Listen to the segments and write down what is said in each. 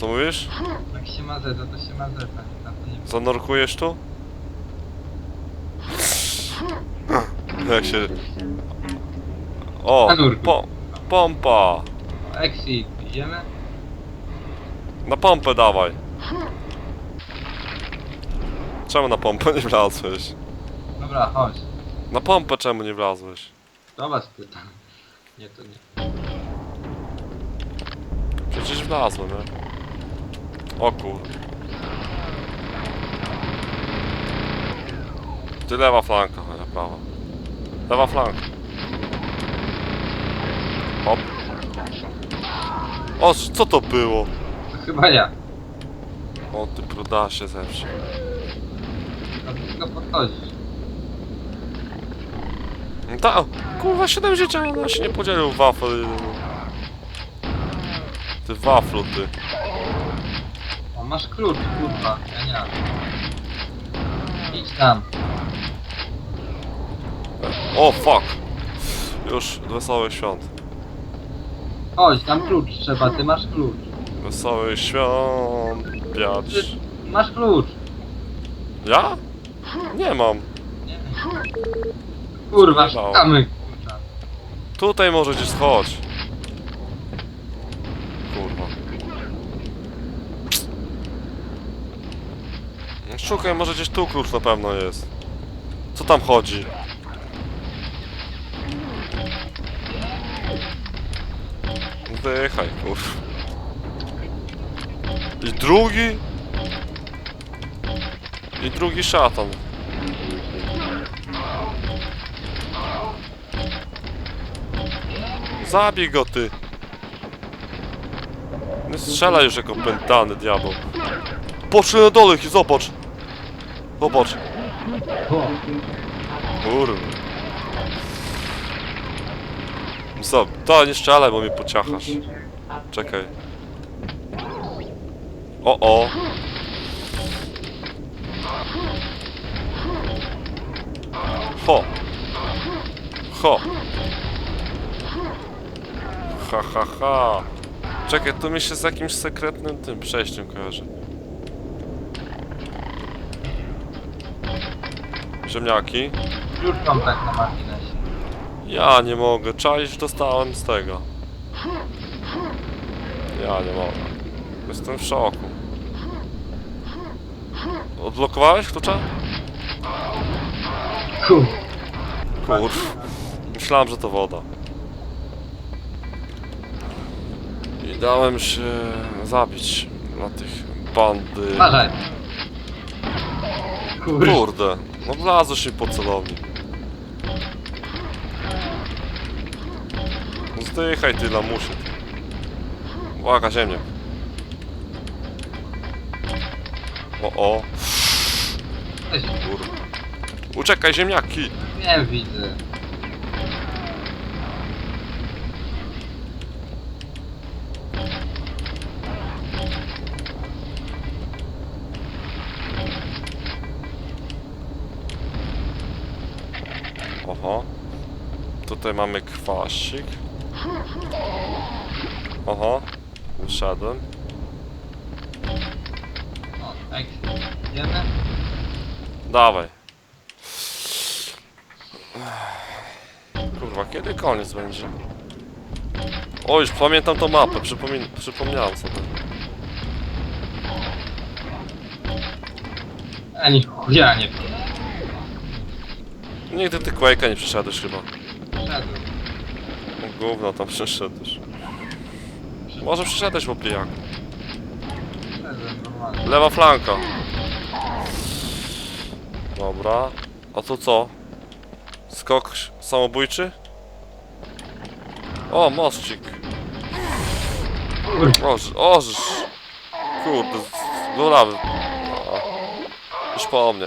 Co mówisz? Jak się ma zeta, to się ma zeta. Na to nie Zanorkujesz tu? Jak się... O! Zanurkuj. Po, pompa! Exit, idziemy? Na pompę dawaj! Czemu na pompę nie wlazłeś? Dobra, chodź. Na pompę czemu nie wlazłeś? Do was pytam. Nie, to nie. Przecież wlazłem, nie? O kur... Ty lewa flanka, a ja prawa. Lewa flanka. Hop. O, co to było? Chyba ja. O, ty brudasie zawsze. No to tylko podchodzisz. No Ta, kurwa, 7 życia, ona się nie podzielił wafel. Ty waflu, ty. Masz klucz, kurwa. Ja nie mam. Idź tam. O, fuck. Już, wesołych świąt. Chodź, tam klucz trzeba, ty masz klucz. Wesołych świąt, piacz. Ty masz klucz. Ja? Nie mam. Nie. Kurwa, Zjebało. szukamy. Tutaj może gdzieś chodź. Kurwa. Szukaj, może gdzieś tu klucz na pewno jest. Co tam chodzi? Wychaj, kurwa. I drugi? I drugi szatan. Zabij go ty! Nie strzelaj już jako pętany diabeł. Poszły na dole, zobacz! Zobacz. Kurwa. Co? To nie strzelaj, bo mnie pociachasz. Czekaj. O, o. Ho. Ho. Ha, ha, ha. Czekaj, to mi się z jakimś sekretnym tym przejściem kojarzy. Ziemniaki. Mam tak na marginesie. Ja nie mogę, czaisz dostałem z tego. Ja nie mogę. Jestem w szoku. Odblokowałeś klucza? Kur... Kurw. Myślałem, że to woda. I dałem się zabić na tych bandy. Uważaj. Kurde, no wlazłeś mi po celownik. Zdychaj ty lamusie. Uwaga, ziemniak. O, o, kurwa. Uciekaj, ziemniaki! Nie widzę. Tutaj mamy kwasik. Oho. Idziemy? Dawaj. Kurwa, kiedy koniec będzie? O, już pamiętam tą mapę, przypomin przypomniałem sobie. Ani chuja nie wiem. Nigdy ty Quake'a nie przeszedłeś chyba. No gówno tam przeszedłeś. Może przeszedłeś po pijaku. Wszedłem normalnie. Lewa flanka. Dobra. A to co? Skok samobójczy? O, mostcik. Oż, oż. Kurde, lawy. A, Już po mnie.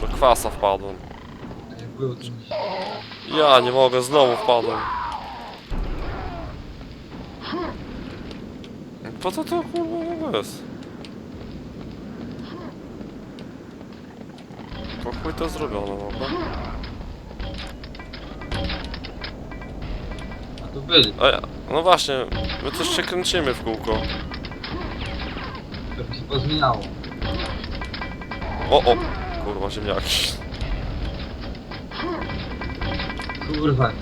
Do kwasa wpadłem. Jak było tu dziś. Ja nie mogę, znowu wpadłem. Po co to kurwa jest? Po chuj to zrobione, dobra? A tu byli. A ja, no właśnie, my coś się kręcimy w kółko. To się pozmieniało. O, o! Kurwa, ziemniaki. Kurwa.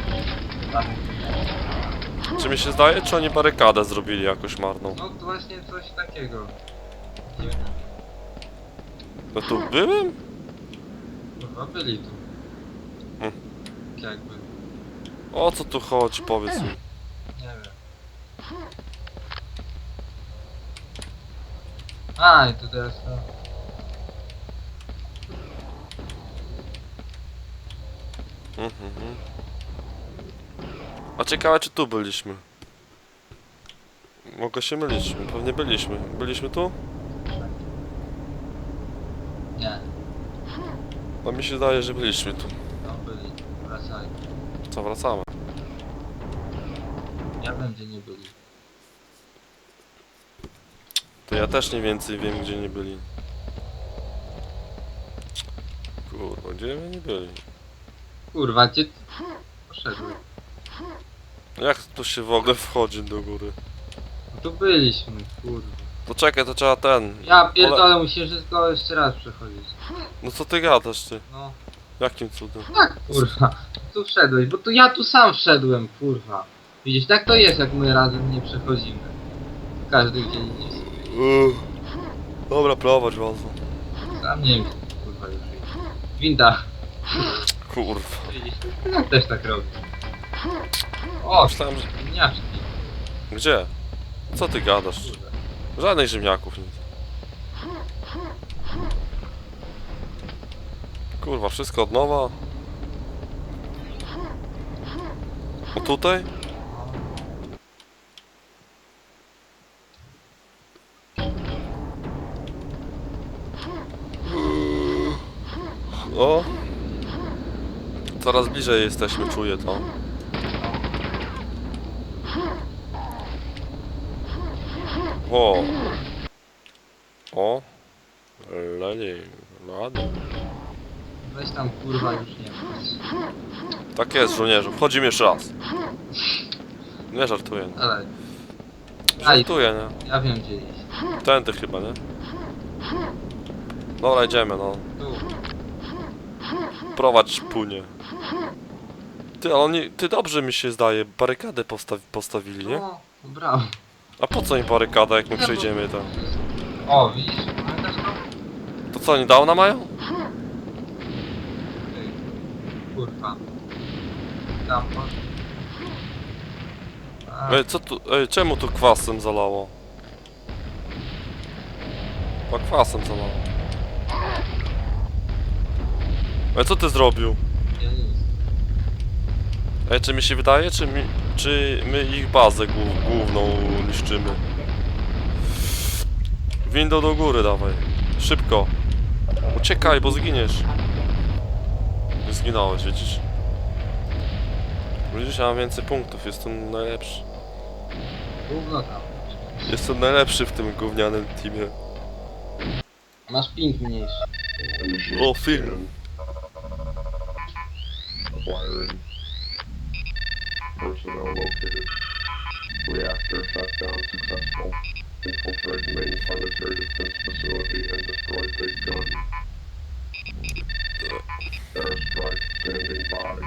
Czy mi się zdaje, czy oni barykadę zrobili jakoś marną? No to właśnie coś takiego. Nie No tu byłem? Kurwa, byli tu. Hmm. Jakby, O co tu chodzi, powiedz mi. nie wiem. A, i to teraz to... Mhm. A ciekawe, czy tu byliśmy? Mogę się mylić, pewnie byliśmy. Byliśmy tu? Nie, No mi się zdaje, że byliśmy tu. no byli. Wracali. Co, wracamy? Ja wiem, gdzie nie byli. To ja też mniej więcej wiem, gdzie nie byli. Kurwa, gdzie my nie byli? Kurwa, gdzie ty poszedłeś? Jak tu się w ogóle wchodzi do góry? No tu byliśmy, kurwa. To czekaj, to trzeba ten. Ja pierdolę, musisz wszystko jeszcze raz przechodzić. No co ty gadasz ty? No, Jakim cudem? tak, kurwa. Tu wszedłeś, bo tu ja tu sam wszedłem, kurwa. Widzisz, tak to jest, jak my razem nie przechodzimy. Każdy gdzie indziej. Uff. Dobra, prowadź was. Sam nie wiem, kurwa, już jest. Winda. Kurwa. Ja też tak robię. O, Myślałem, że... ziemniaczki. Gdzie? Co ty gadasz? Kurde. Żadnych ziemniaków nic. Kurwa, wszystko od nowa. O tutaj? O! Coraz bliżej jesteśmy, czuję to. O! O! Leli, ładnie. Weź tam, kurwa, już nie wchodź. Tak jest, żołnierzu. Wchodzimy jeszcze raz. Nie żartuję. nie. Ale. Żartuję, nie? ja wiem, gdzie iść. Tędy chyba, nie? Dobra, idziemy, no. Tu. Prowadź płynie. Ty, ale oni, ty dobrze mi się zdaje, barykadę postawi, postawili, nie? No, brawo. A po co im barykada, jak my przejdziemy tam? O, widzisz? Pamiętasz to? To co, oni downa mają? Ty. Kurwa. Tam. A, Ej, co tu, ej, czemu tu kwasem zalało? A kwasem zalało. Ej, co ty zrobił? Ja nic. Ej, czy mi się wydaje, czy, mi, czy my ich bazę głów, główną niszczymy? Windą do góry dawaj. Szybko. Uciekaj, bo zginiesz. Nie Zginąłeś, widzisz? Widzisz, ja mam więcej punktów, jestem najlepszy. Gówno tam. Jestem najlepszy w tym gównianym teamie. Masz ping mniejszy. O, film. Acquiring personnel located. Reactor shutdown successful. Infiltrate main planetary defense facility and destroy big gun. Airstrike standing by.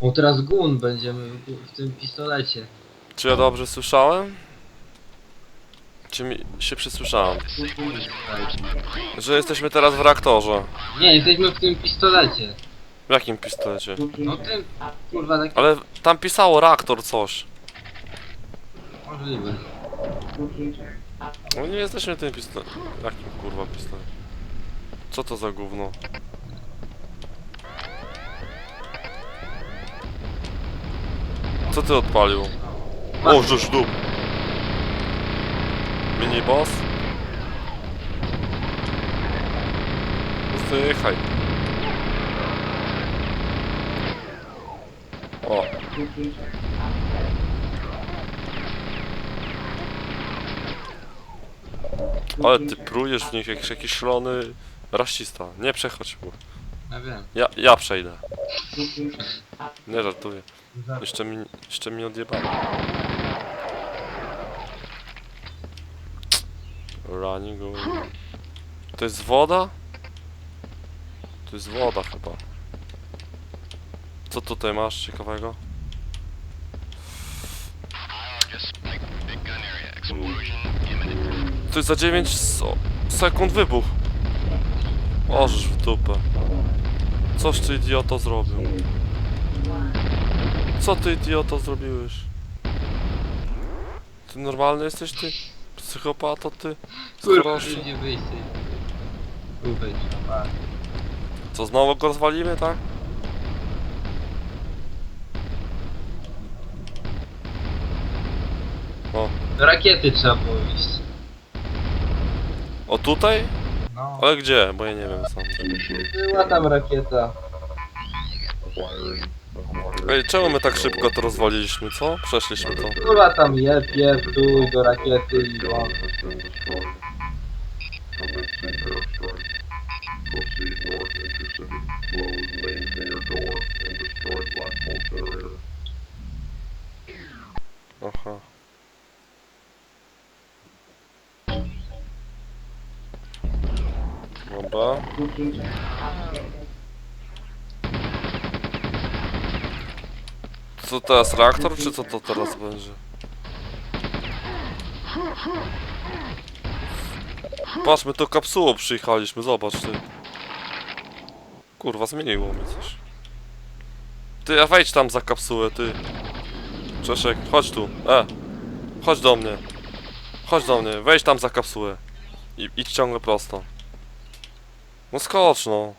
Bo teraz gun będziemy w tym pistolecie. Czy ja dobrze słyszałem? Czy mi się przysłyszałem? Że jesteśmy teraz w reaktorze. Nie, jesteśmy w tym pistolecie. W jakim pistolecie? No tym, kurwa, tak Ale tam pisało reaktor coś. możliwe. No nie jesteśmy w tym pistolecie. Jakim kurwa pistolet? Co to za gówno? Co ty odpalił? O, żeż dup. Mini boss? Zdychaj. O. Ale ty prujesz w nich jak jakiś szalony rasista. Nie przechodź mu. Ja wiem. Ja, ja przejdę. Nie żartuję. Jeszcze mi, jeszcze mi odjebali. To jest woda? To jest woda chyba. Co tutaj masz ciekawego? To jest za 9 so- sekund wybuch. Możesz w dupę. Coś ty idioto zrobił. Co ty idioto zrobiłeś? Ty normalny jesteś ty? Psychopato ty? Kurwa, Proszę. wejdź, pa. Co znowu go rozwalimy, tak? O, Do rakiety trzeba było iść. o tutaj? No. Ale gdzie? Bo ja nie wiem sam. Była tam rakieta. Ej, czemu my tak szybko to rozwaliliśmy, co? Przeszliśmy to. Była tam jeb, jeb, tu do rakiety i Gun won. has Co teraz, reaktor, czy co to teraz będzie? Patrz, my to kapsułą przyjechaliśmy, zobacz ty. Kurwa, zmieniło mnie coś. Ty, a wejdź tam za kapsułę, ty. Czeszek, chodź tu. E, chodź do mnie. Chodź do mnie, wejdź tam za kapsułę. I idź ciągle prosto. No skocz no.